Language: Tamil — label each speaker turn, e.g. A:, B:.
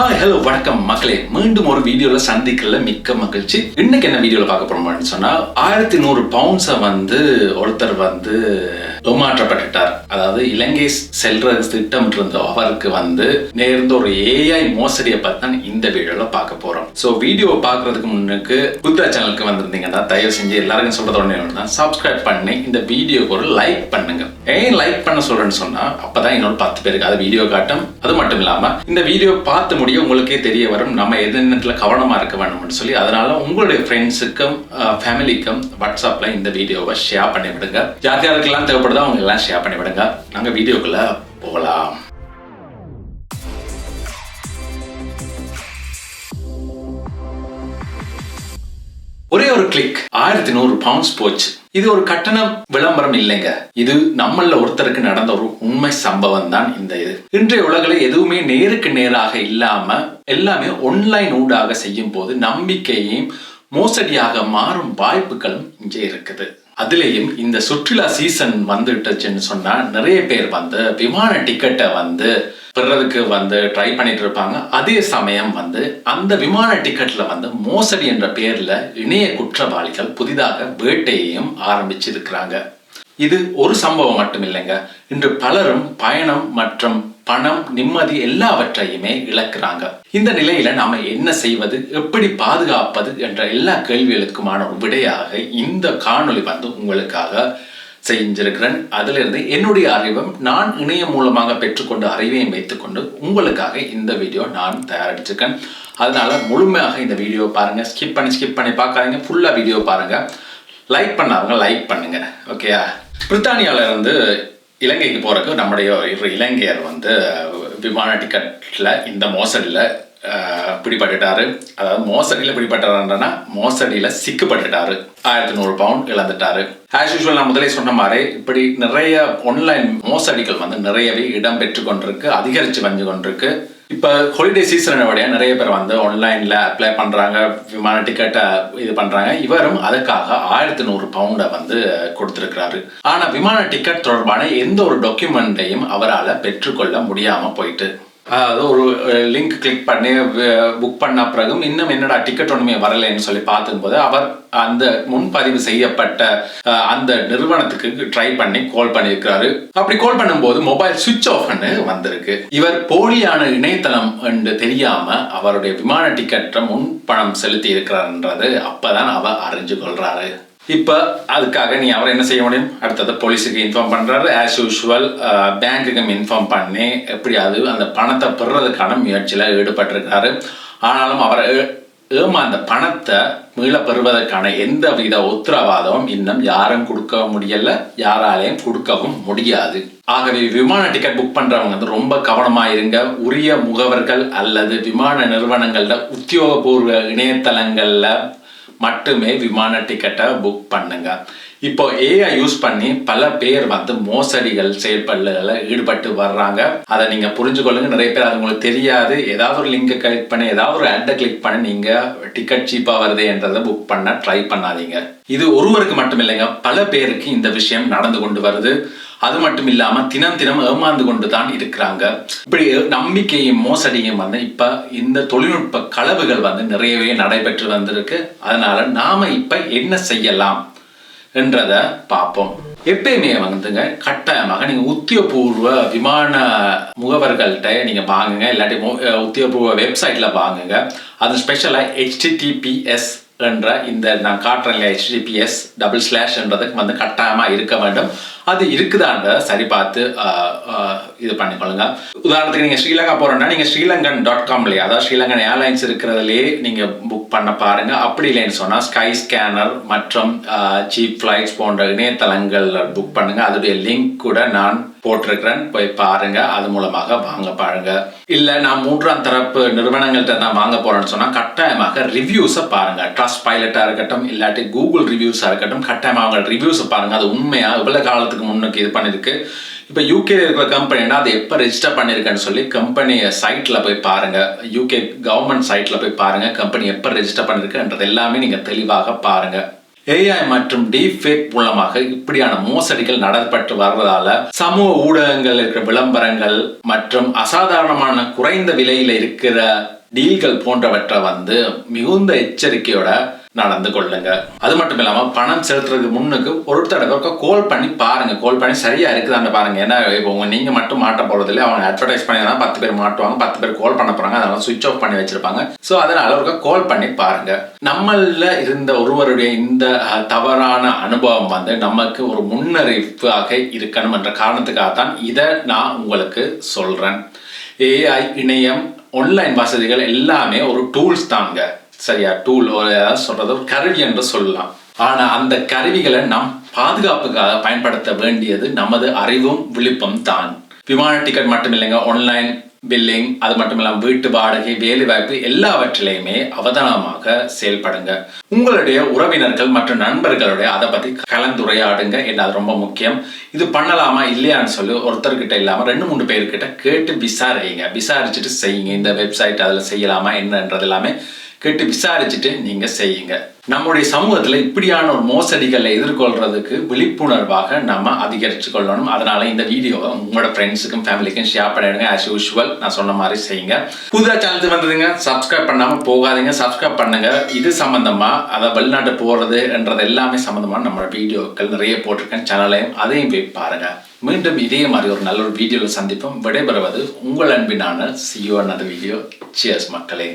A: ஹாய் ஹலோ வணக்கம் மக்களே. மீண்டும் ஒரு வீடியோல சந்திக்கல மிக்க மகிழ்ச்சி. இன்னைக்கு என்ன வீடியோல பார்க்க போறோம்னு சொன்னா ஆயிரத்தி நூறு பவுண்ட்ஸை வந்து ஒருத்தர் வந்து ஏமாற்றப்பட்டுட்டார். அதாவது இலங்கை செல்ற திட்டம் இருந்த அவருக்கு வந்து நேர்ந்த ஒரு ஏஐ மோசடியை பத்தி தான் இந்த வீடியோல பார்க்க போறோம். ஸோ வீடியோ பார்க்கறதுக்கு முன்னுக்கு புத்தா சேனலுக்கு வந்திருந்தீங்கன்னா தயவு செஞ்சு எல்லாருக்கும் சொல்றது உடனே ஒன்று தான் சப்ஸ்கிரைப் பண்ணி இந்த வீடியோக்கு ஒரு லைக் பண்ணுங்க. ஏன் லைக் பண்ண சொல்றேன்னு சொன்னா அப்பதான் இன்னொரு பத்து பேருக்கு அது வீடியோ காட்டும். அது மட்டும் இல்லாம இந்த வீடியோ பார்த்து முடிய உங்களுக்கே தெரிய வரும் நம்ம எதிர்நேரத்துல கவனமா இருக்க வேணும்னு சொல்லி அதனால உங்களுடைய ஃப்ரெண்ட்ஸுக்கும் ஃபேமிலிக்கும் வாட்ஸ்அப்ல இந்த வீடியோவை ஷேர் பண்ணி விடுங்க யார் யாருக்கெல்லாம் தேவைப்படுதோ அவங்க எல்லாம் ஷேர் பண்ணி விடுங்க. நாங்க வீடியோக்குள்ள போகலாம். ஒரே ஒரு கிளிக் ஆயிரத்தி நூறு பவுண்ட்ஸ் போச்சு. இது ஒரு கட்டண விளம்பரம் இல்லைங்க. இது நம்மள ஒருத்தருக்கு நடந்த ஒரு உண்மை சம்பவம் தான் இந்த இது. இன்றைய உலகில் எதுவுமே நேருக்கு நேராக இல்லாம எல்லாமே ஒன்லைன் ஊடாக செய்யும் போது நம்பிக்கையும் மோசடியாக மாறும் வாய்ப்புகளும் இங்கே இருக்குது. அதுலேயும் இந்த சுற்றுலா சீசன் வந்துட்டுச்சுன்னு சொன்னால் நிறைய பேர் வந்து விமான டிக்கெட்டை வந்து பெறதுக்கு வந்து ட்ரை பண்ணிட்டு இருப்பாங்க. அதே சமயம் வந்து அந்த விமான டிக்கெட்ல வந்து மோசடி என்ற பேர்ல இணைய குற்றவாளிகள் புதிதாக வேட்டையையும் ஆரம்பிச்சிருக்கிறாங்க. இது ஒரு சம்பவம் மட்டும் இல்லைங்க. இன்று பலரும் பயணம் மற்றும் பணம் நிம்மதி எல்லாவற்றையுமே இழக்கிறாங்க. இந்த நிலையில நாம என்ன செய்வது எப்படி பாதுகாப்பது என்ற எல்லா கேள்விகளுக்குமான ஒரு விடையாக இந்த காணொளி வந்து உங்களுக்காக செஞ்சிருக்கிறேன். அதிலிருந்து என்னுடைய அறிவும் நான் இணையம் மூலமாக பெற்றுக்கொண்ட அறிவையும் வைத்துக்கொண்டு உங்களுக்காக இந்த வீடியோ நான் தயாரிச்சிருக்கேன். அதனால முழுமையாக இந்த வீடியோ பாருங்க. ஸ்கிப் பண்ணி ஸ்கிப் பண்ணி பார்க்காதீங்க. ஃபுல்லா வீடியோ பாருங்க. லைக் பண்ணாதவங்க லைக் பண்ணுங்க. ஓகேயா பிரித்தானியால இருந்து இலங்கைக்கு போகிறதுக்கு நம்முடைய ஒரு இலங்கையர் வந்து விமான டிக்கெட்டில் இந்த மோசடியில் பிடிபட்டுட்டாரு. அதாவது மோசடியில் பிடிபட்டாருன்றனா மோசடியில் சிக்கப்பட்டுட்டாரு ஆயிரத்தி நூறு பவுண்ட் இழந்துட்டாரு. ஆஸ் யூஸ்வல் நான் முதலே சொன்ன மாதிரி இப்படி நிறைய ஆன்லைன் மோசடிகள் வந்து நிறையவே இடம் பெற்று கொண்டிருக்கு அதிகரித்து வந்து கொண்டிருக்கு. இப்போ ஹாலிடே சீசன் வழியா நிறைய பேர் வந்து ஆன்லைனில் அப்ளை பண்ணுறாங்க விமான டிக்கெட்டை இது பண்ணுறாங்க இவரும் அதுக்காக ஆயிரத்தி நூறு பவுண்டை வந்து கொடுத்துருக்கிறாரு. ஆனால் விமான டிக்கெட் தொடர்பான எந்த ஒரு டாக்குமெண்ட்டையும் அவரால் பெற்றுக்கொள்ள முடியாமல் போயிட்டு. அதாவது ஒரு லிங்க் கிளிக் பண்ணி புக் பண்ண பிறகும் இன்னும் என்னடா டிக்கெட் ஒன்றுமே வரலைன்னு சொல்லி பார்த்துக்கும்போது அவர் அந்த முன்பதிவு செய்யப்பட்ட அந்த நிறுவனத்துக்கு ட்ரை பண்ணி கால் பண்ணியிருக்கிறாரு. அப்படி கால் பண்ணும்போது மொபைல் சுவிட்ச் ஆஃப்னு வந்திருக்கு. இவர் போலியான இணையதளம் என்று தெரியாம அவருடைய விமான டிக்கெட்டை முன் பணம் செலுத்தி இருக்கிறார்ன்றது அப்பதான் அவர் அறிஞ்சு கொள்றாரு. இப்போ அதுக்காக நீ அவர் என்ன செய்ய முடியும்? அடுத்தது போலீஸுக்கு இன்ஃபார்ம் பண்ணுறாரு ஆஸ் யூஷுவல் பேங்க்குக்கும் இன்ஃபார்ம் பண்ணி எப்படியாவது அந்த பணத்தை பெறுறதுக்கான முயற்சியில் ஈடுபட்டிருக்காரு ஆனாலும் அவர் ஏமா ஏமாந்த பணத்தை மீள பெறுவதற்கான எந்த வித உத்தரவாதமும் இன்னும் யாரும் கொடுக்க முடியல. யாராலையும் கொடுக்கவும் முடியாது. ஆகவே விமான டிக்கெட் புக் பண்றவங்க வந்து ரொம்ப கவனமாக இருங்க. உரிய முகவர்கள் அல்லது விமான நிறுவனங்கள்ல உத்தியோகபூர்வ இணையதளங்கள்ல மட்டுமே விமான டிக்கெட்டை புக் பண்ணுங்க. இப்போ ஏஐ யூஸ் பண்ணி பல பேர் வந்து மோசடிகள் செயல்பாடுகளில் ஈடுபட்டு வர்றாங்க. அதை நீங்க புரிஞ்சுக்கொள்ளுங்க. நிறைய பேர் அது உங்களுக்கு தெரியாது. ஏதாவது ஒரு லிங்கை கிளிக் பண்ணி ஏதாவது ஒரு ஆட்டை கிளிக் பண்ணி நீங்க டிக்கெட் சீப்பாக வருது என்றதை புக் பண்ண ட்ரை பண்ணாதீங்க. இது ஒருவருக்கு மட்டும் இல்லைங்க. பல பேருக்கு இந்த விஷயம் நடந்து கொண்டு வருது. அது மட்டும் இல்லாம தினம் தினம் ஏமாந்து கொண்டு தான் இருக்கிறாங்க. இப்படி நம்பிக்கையும் மோசடியும் வந்து இப்ப இந்த தொழில்நுட்ப களவுகள் வந்து நிறையவே நடைபெற்று வந்திருக்கு. அதனால நாம இப்ப என்ன செய்யலாம் என்றத பார்ப்போம். எப்பயுமே வந்துங்க கட்டாயமாக நீங்க உத்தியோகபூர்வ விமான முகவர்கள்ட்ட நீங்க வாங்குங்க. இல்லாட்டி உத்தியபூர்வ உத்தியோகபூர்வ வெப்சைட்ல வாங்குங்க. அது ஸ்பெஷலா ஹெச்டிடிபிஎஸ் என்ற இந்த நான் காட்டுறேன் இல்லையா ஹெச்டிபிஎஸ் டபுள் ஸ்லாஷ் என்றதுக்கு வந்து கட்டாயமாக இருக்க வேண்டும். அது இருக்குதான்றத சரி பார்த்து இது பண்ணிக்கொள்ளுங்க. உதாரணத்துக்கு நீங்கள் ஸ்ரீலங்கா போறோம்னா நீங்கள் ஸ்ரீலங்கன் டாட் காம்லேயே அதாவது ஸ்ரீலங்கன் ஏர்லைன்ஸ் இருக்கிறதுலேயே நீங்கள் புக் பண்ண பாருங்கள் அப்படி இல்லைன்னு சொன்னால் ஸ்கை ஸ்கேனர் மற்றும் சீப் ஃப்ளைட்ஸ் போன்ற இணையதளங்களில் புக் பண்ணுங்கள் அதோடைய லிங்க் கூட நான் போட்டிருக்கிறேன். போய் பாருங்க. அது மூலமாக வாங்க பாருங்க. இல்ல நான் மூன்றாம் தரப்பு நிறுவனங்கள்ட்ட நான் வாங்க போறேன்னு சொன்னா கட்டாயமாக ரிவ்யூஸை பாருங்க. ட்ரஸ்ட் பைலட்டா இருக்கட்டும் இல்லாட்டி கூகுள் ரிவ்யூஸா இருக்கட்டும் கட்டாயமாக அவங்க ரிவ்யூஸை பாருங்க. அது உண்மையா? இவ்வளவு காலத்துக்கு முன்னுக்கு இது பண்ணிருக்கு. இப்போ யூகே இருக்கிற கம்பெனினா அது எப்போ ரெஜிஸ்டர் பண்ணியிருக்கேன்னு சொல்லி கம்பெனி சைட்டில் போய் பாருங்கள் யூகே கவர்மெண்ட் சைட்டில் போய் பாருங்கள் கம்பெனி எப்போ ரெஜிஸ்டர் பண்ணியிருக்குன்றது எல்லாமே நீங்கள் தெளிவாக பாருங்கள் ஏஐ மற்றும் டீஃபேக் மூலமாக இப்படியான மோசடிகள் நடத்தப்பட்டு வர்றதால சமூக ஊடகங்கள் இருக்கிற விளம்பரங்கள் மற்றும் அசாதாரணமான குறைந்த விலையில இருக்கிற டீல்கள் போன்றவற்றை வந்து மிகுந்த எச்சரிக்கையோட நடந்து கொள்ளுங்க அது மட்டும் இல்லாமல் பணம் செலுத்துறதுக்கு முன்னுக்கு ஒரு தடவை கால் பண்ணி பாருங்க. கால் பண்ணி சரியா இருக்குதான்னு பாருங்க. ஏன்னா இப்போ உங்க நீங்க மட்டும் மாட்ட போறது இல்லை. அவங்க அட்வர்டைஸ் பண்ணி தான் பத்து பேர் மாட்டுவாங்க பத்து பேர் கால் பண்ண போறாங்க. அதனால சுவிட்ச் ஆஃப் பண்ணி வச்சிருப்பாங்க. ஸோ அதனால ஒரு கால் பண்ணி பாருங்க. நம்மள இருந்த ஒருவருடைய இந்த தவறான அனுபவம் வந்து நமக்கு ஒரு முன்னறிவிப்பாக இருக்கணும் என்ற காரணத்துக்காக தான் இதை நான் உங்களுக்கு சொல்றேன். ஏஐ இணையம் ஆன்லைன் வசதிகள் எல்லாமே ஒரு டூல்ஸ் தாங்க சரியா டூல் ஒரு ஏதாவது சொல்றது ஒரு கருவி என்று சொல்லலாம். ஆனா அந்த கருவிகளை நாம் பாதுகாப்புக்காக பயன்படுத்த வேண்டியது நமது அறிவும் விழிப்பும் தான். விமான டிக்கெட் மட்டும் இல்லைங்க ஆன்லைன் பில்லிங் அது மட்டும் இல்லாமல் வீட்டு வாடகை வேலை வாய்ப்பு எல்லாவற்றிலையுமே அவதானமாக செயல்படுங்க. உங்களுடைய உறவினர்கள் மற்றும் நண்பர்களுடைய அதை பத்தி கலந்துரையாடுங்க என்ன அது ரொம்ப முக்கியம். இது பண்ணலாமா இல்லையான்னு சொல்லி ஒருத்தர்கிட்ட இல்லாம ரெண்டு மூணு பேர்கிட்ட கேட்டு விசாரிங்க. விசாரிச்சுட்டு செய்யுங்க. இந்த வெப்சைட் அதுல செய்யலாமா என்னன்றது எல்லாமே கேட்டு விசாரிச்சுட்டு நீங்க செய்யுங்க. நம்முடைய சமூகத்துல இப்படியான ஒரு மோசடிகளை எதிர்கொள்றதுக்கு விழிப்புணர்வாக நம்ம அதிகரிச்சு கொள்ளணும். அதனால இந்த வீடியோவை உங்களோட ஃப்ரெண்ட்ஸுக்கும் ஃபேமிலிக்கும் ஷேர் பண்ணிடுங்க. ஆஸ் யூஷுவல் நான் சொன்ன மாதிரி செய்யுங்க. புதுதா சேனலுக்கு வந்ததுங்க சப்ஸ்கிரைப் பண்ணாம போகாதீங்க. சப்ஸ்கிரைப் பண்ணுங்க. இது சம்பந்தமா அதை வெளிநாட்டு போறதுன்றது எல்லாமே சம்மந்தமாக நம்ம வீடியோக்கள் நிறைய போட்டிருக்கேன். சேனலையும் அதையும் போய் பாருங்க. மீண்டும் இதே மாதிரி ஒரு நல்ல ஒரு வீடியோவில் சந்திப்போம். விடைபெறுவது உங்கள் அன்பினான சியோ அந்த வீடியோ சியர்ஸ் மக்களே.